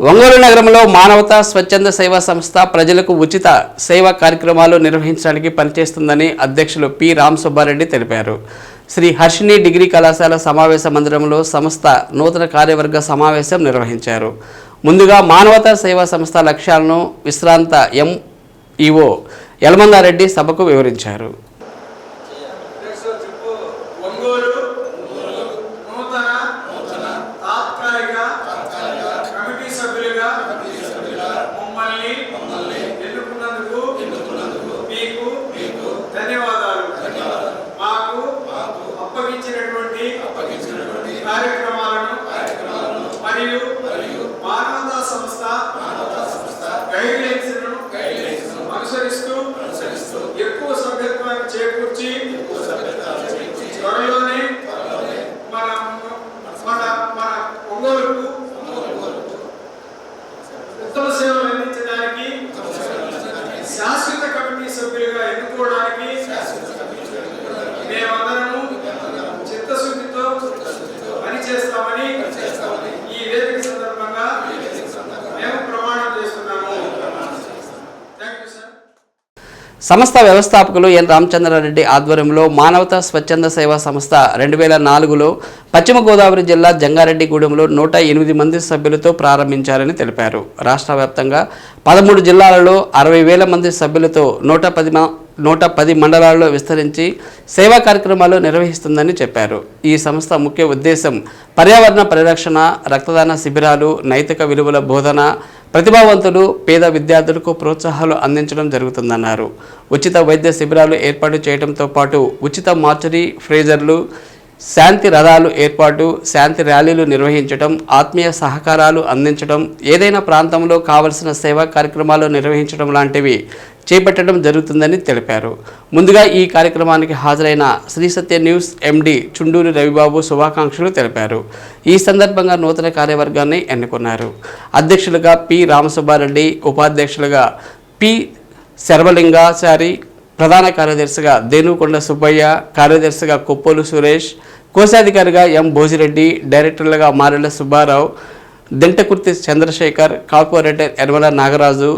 ఒంగోలు నగరంలో మానవతా స్వచ్ఛంద సేవా సంస్థ ప్రజలకు ఉచిత సేవా కార్యక్రమాలు నిర్వహించడానికి పనిచేస్తుందని అధ్యక్షులు పి. రామ్ సుబ్బారెడ్డి తెలిపారు. శ్రీ హర్షిని డిగ్రీ కళాశాల సమావేశ మందిరంలో సంస్థ నూతన కార్యవర్గ సమావేశం నిర్వహించారు. ముందుగా మానవతా సేవా సంస్థ లక్ష్యాలను విశ్రాంత ఎంఈఓ యలమందారెడ్డి సభకు వివరించారు. సభ్యులుగా ఎన్నుకోవడానికి మేమందరము చిత్తశుద్ధితో పనిచేస్తామని ఈ వేదిక సందర్భంగా మేము ప్రమాణం చేస్తున్నాము థ్యాంక్ యూ సార్ సంస్థ వ్యవస్థాపకులు ఎన్ రామచంద్రారెడ్డి ఆధ్వర్యంలో మానవతా స్వచ్ఛంద సేవా సంస్థ రెండు వేల నాలుగులో పశ్చిమ గోదావరి జిల్లా జంగారెడ్డిగూడెంలో నూట ఎనిమిది మంది సభ్యులతో ప్రారంభించారని తెలిపారు. రాష్ట్ర వ్యాప్తంగా పదమూడు జిల్లాలలో అరవై వేల మంది సభ్యులతో నూట పది నూట పది మండలాల్లో విస్తరించి సేవా కార్యక్రమాలు నిర్వహిస్తుందని చెప్పారు. ఈ సంస్థ ముఖ్య ఉద్దేశం పర్యావరణ పరిరక్షణ రక్తదాన శిబిరాలు నైతిక విలువల బోధన ప్రతిభావంతులు పేద విద్యార్థులకు ప్రోత్సాహాలు అందించడం జరుగుతుందన్నారు. ఉచిత వైద్య శిబిరాలు ఏర్పాటు చేయడంతో పాటు ఉచిత మార్చరీ ఫ్రీజర్లు శాంతి రథాలు ఏర్పాటు శాంతి ర్యాలీలు నిర్వహించడం ఆత్మీయ సహకారాలు అందించడం ఏదైనా ప్రాంతంలో కావలసిన సేవా కార్యక్రమాలు నిర్వహించడం లాంటివి చేపట్టడం జరుగుతుందని తెలిపారు. ముందుగా ఈ కార్యక్రమానికి హాజరైన శ్రీ సత్య న్యూస్ ఎండి చుండూరి రవిబాబు శుభాకాంక్షలు తెలిపారు. ఈ సందర్భంగా నూతన కార్యవర్గాన్ని ఎన్నుకున్నారు. అధ్యక్షులుగా పి. రామసుబ్బారెడ్డి ఉపాధ్యక్షులుగా పి. శర్వలింగాచారి ప్రధాన కార్యదర్శిగా దేనుకొండ సుబ్బయ్య కార్యదర్శిగా కొప్పోలు సురేష్ కోశాధికారిగా M Bhojireddy డైరెక్టర్లుగా Marella Subbarao Dintakurthi Chandrasekhar corporator Ermala Nagaraju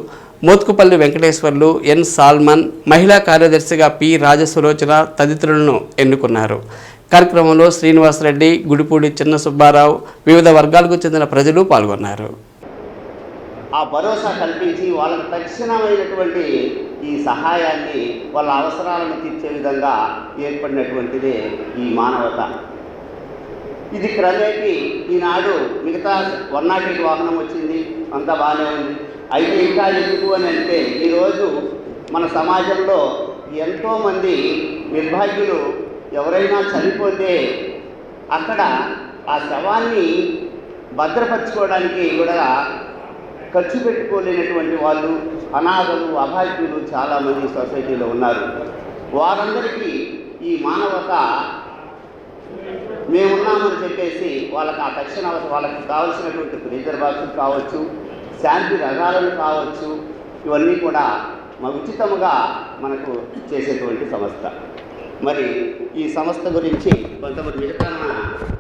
Mothkupalli Venkateswarlu N Solomon మహిళా కార్యదర్శిగా పి రాజసులోచన తదితరులను ఎన్నుకున్నారు. కార్యక్రమంలో శ్రీనివాసరెడ్డి గుడిపూడి చిన్న సుబ్బారావు వివిధ వర్గాలకు చెందిన ప్రజలు పాల్గొన్నారు. ఆ భరోసా కల్పించి వాళ్ళకి తక్షణమైనటువంటి ఈ సహాయాన్ని వాళ్ళ అవసరాలను తీర్చే విధంగా ఏర్పడినటువంటిదే ఈ మానవత. ఇది క్రమేపీ ఈనాడు మిగతా వన్ నాట్ ఎయిట్ వాహనం వచ్చింది అంతా బాగానే ఉంది. అయితే ఇంకా ఎందుకు అని అంటే ఈరోజు మన సమాజంలో ఎంతోమంది నిర్భాగ్యులు ఎవరైనా చనిపోతే అక్కడ ఆ శవాన్ని భద్రపరచుకోవడానికి కూడా ఖర్చు పెట్టుకోలేనటువంటి వాళ్ళు అనాథలు అభాగ్యులు చాలామంది సొసైటీలో ఉన్నారు. వారందరికీ ఈ మానవత మేమున్నామని చెప్పేసి వాళ్ళకి ఆ తక్షణ అవసరం వాళ్ళకి కావలసినటువంటి ఫ్రీజర్ బాక్సులు కావచ్చు శాంతి రథాలను కావచ్చు ఇవన్నీ కూడా మా ఉచితముగా మనకు చేసేటువంటి సంస్థ. మరి ఈ సంస్థ గురించి కొంతమంది మిగతా మన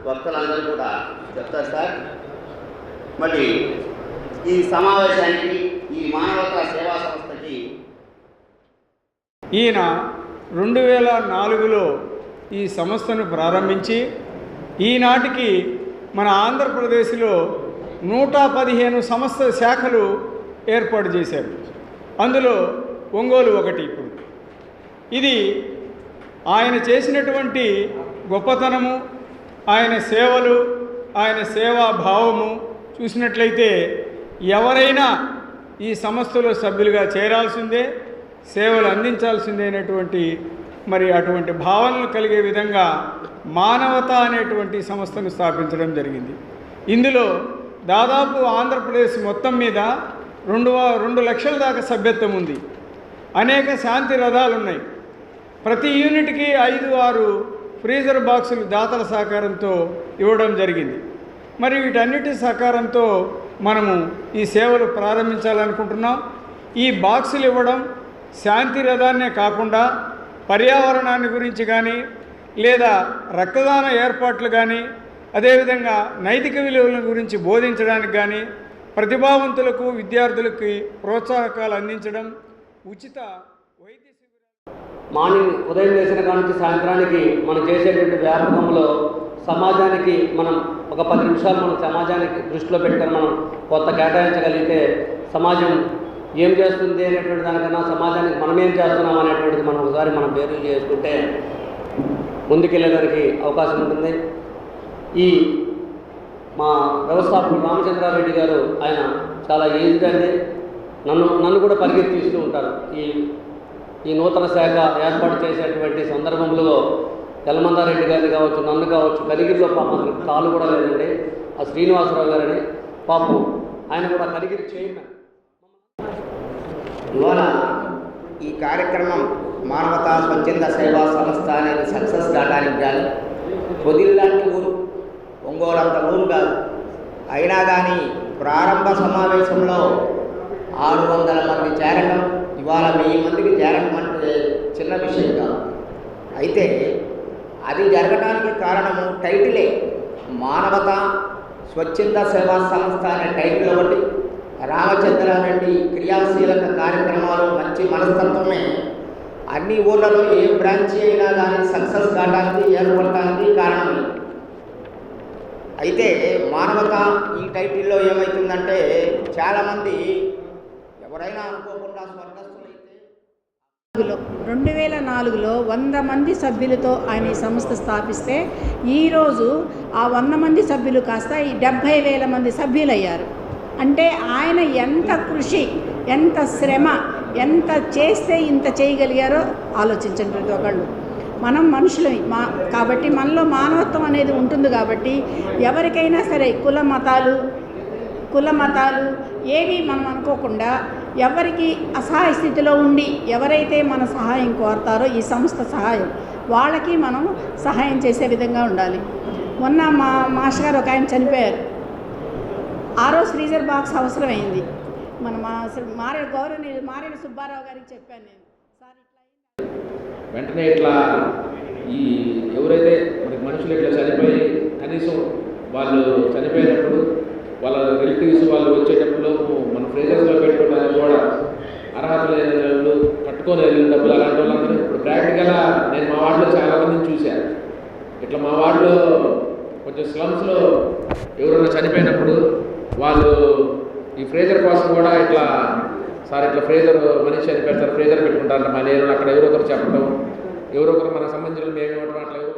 భక్తులందరూ కూడా చెప్తారు సార్. మరి ఈ సమావేశానికి ఈ మానవతా సేవా సంస్థకి ఈయన రెండు వేల నాలుగులో ఈ సంస్థను ప్రారంభించి ఈనాటికి మన ఆంధ్రప్రదేశ్లో నూట పదిహేను సంస్థ శాఖలు ఏర్పాటు చేశారు. అందులో ఒంగోలు ఒకటి ఇప్పుడు. ఇది ఆయన చేసినటువంటి గొప్పతనము ఆయన సేవలు ఆయన సేవా భావము చూసినట్లయితే ఎవరైనా ఈ సంస్థలో సభ్యులుగా చేరాల్సిందే సేవలు అందించాల్సిందే అనేటువంటి మరి అటువంటి భావనలు కలిగే విధంగా మానవత అనేటువంటి సంస్థను స్థాపించడం జరిగింది. ఇందులో దాదాపు ఆంధ్రప్రదేశ్ మొత్తం మీద రెండు రెండు లక్షల దాకా సభ్యత్వం ఉంది. అనేక శాంతి రథాలు ఉన్నాయి. ప్రతి యూనిట్కి ఐదు ఆరు ఫ్రీజర్ బాక్సులు దాతల సహకారంతో ఇవ్వడం జరిగింది. మరి వీటన్నిటి సహకారంతో మనము ఈ సేవలు ప్రారంభించాలనుకుంటున్నాం. ఈ బాక్సులు ఇవ్వడం శాంతి రథాన్నే కాకుండా పర్యావరణాన్ని గురించి కానీ లేదా రక్తదాన ఏర్పాట్లు కానీ అదేవిధంగా నైతిక విలువల గురించి బోధించడానికి కానీ ప్రతిభావంతులకు విద్యార్థులకి ప్రోత్సాహకాలు అందించడం ఉచిత వైద్య శిబిరాలు. మార్నింగ్ ఉదయం చేసిన కాడ నుంచి సాయంత్రానికి మనం చేసేటువంటి వ్యాపకంలో సమాజానికి మనం ఒక పది నిమిషాలు మనం సమాజానికి దృష్టిలో పెట్టుకొని మనం కొత్త కేటాయించగలిగితే సమాజం ఏం చేస్తుంది అనేటువంటి దానికన్నా సమాజానికి మనం ఏం చేస్తున్నాం అనేటువంటిది మనం ఒకసారి మనం పేరు చేసుకుంటే ముందుకెళ్ళేదానికి అవకాశం ఉంటుంది. ఈ మా వ్యవస్థాపకుడు రామచంద్రారెడ్డి గారు ఆయన చాలా ఏజ్డ్ అండి. నన్ను నన్ను కూడా పరిగెత్తిస్తూ ఉంటారు. ఈ ఈ నూతన శాఖ ఏర్పాటు చేసేటువంటి సందర్భంలో తెల్లమందారెడ్డి గారిని కావచ్చు నన్ను కావచ్చు కలిగిరిలో పాపం కాలు కూడా లేదండి. ఆ శ్రీనివాసరావు గారని పాపం ఆయన కూడా కలిగిరి చైర్మన్ ఇవాళ ఈ కార్యక్రమం మానవతా స్వచ్ఛంద సేవా సంస్థ అనేది సక్సెస్ కావడానికి కానీ పొదిల్లాంటి ఊరు ఒంగోలు అంత ఊరు కాదు. అయినా కానీ ప్రారంభ సమావేశంలో ఆరు వందల మంది చేరడం ఇవాళ వెయ్యి మందికి చేరడం అంటే చిన్న విషయం కాదు. అయితే అది జరగడానికి కారణము టైటిలే. మానవత స్వచ్ఛంద సేవా సంస్థ అనే టైటిల్ ఒకటి. రామచంద్రారెడ్డి క్రియాశీలక కార్యక్రమాలు మంచి మనస్తత్వమే. అన్ని ఊళ్ళలో ఏ బ్రాంచ్ అయినా కానీ సక్సెస్ కావడానికి ఏర్పడటానికి కారణమే అయితే మానవత ఈ టైటిల్లో ఏమవుతుందంటే చాలామంది ఎవరైనా అనుకోకుండా స్వర్గ నాలుగులో రెండు వేల నాలుగులో వంద మంది సభ్యులతో ఆయన ఈ సంస్థ స్థాపిస్తే ఈరోజు ఆ వంద మంది సభ్యులు కాస్త ఈ డెబ్భై వేల మంది సభ్యులయ్యారు. అంటే ఆయన ఎంత కృషి ఎంత శ్రమ ఎంత చేస్తే ఇంత చేయగలిగారో ఆలోచించండి ప్రతి ఒక్కళ్ళు మనం మనుషులు మా కాబట్టి మనలో మానవత్వం అనేది ఉంటుంది కాబట్టి ఎవరికైనా సరే కుల మతాలు కుల మతాలు ఏవి మనం అనుకోకుండా ఎవరికి అసహాయ స్థితిలో ఉండి ఎవరైతే మన సహాయం కోరతారో ఈ సంస్థ సహాయం వాళ్ళకి మనం సహాయం చేసే విధంగా ఉండాలి. మొన్న మా మాస్టర్ గారు ఒక ఆయన చనిపోయారు. ఆరో ఫ్రీజర్ బాక్స్ అవసరమైంది. మన మా మారే గౌరవ మారేడు సుబ్బారావు గారికి చెప్పాను నేను. సార్ ఇట్లా వెంటనే ఇట్లా ఈ ఎవరైతే మనకి మనుషులు ఇట్లా చనిపోయి కనీసం వాళ్ళు చనిపోయినప్పుడు వాళ్ళ రిలేటివ్స్ వాళ్ళు వచ్చేటప్పుడు మన ఫ్రేజర్స్లో పెట్టుకోవడానికి కూడా అర్హత లేని వాళ్ళు కట్టుకొని వెళ్ళిన డబ్బులు అలాంటి వాళ్ళందరూ ఇప్పుడు ప్రాక్టికల్గా నేను మా వార్డులో చాలా మందిని చూశాను వాళ్ళు కొంచెం స్లమ్స్లో ఎవరైనా చనిపోయినప్పుడు వాళ్ళు ఈ ఫ్రేజర్ కోసం కూడా ఇట్లా సార్ ఇట్లా ఫ్రేజర్ మనిషి చనిపోయారు సార్ ఫ్రేజర్ పెట్టుకుంటారంట మా అక్కడ ఎవరో ఒకరు చెప్పడం ఎవరో ఒకరు మనకు సంబంధించిన మేము ఇవ్వడం అట్లా ఎవరో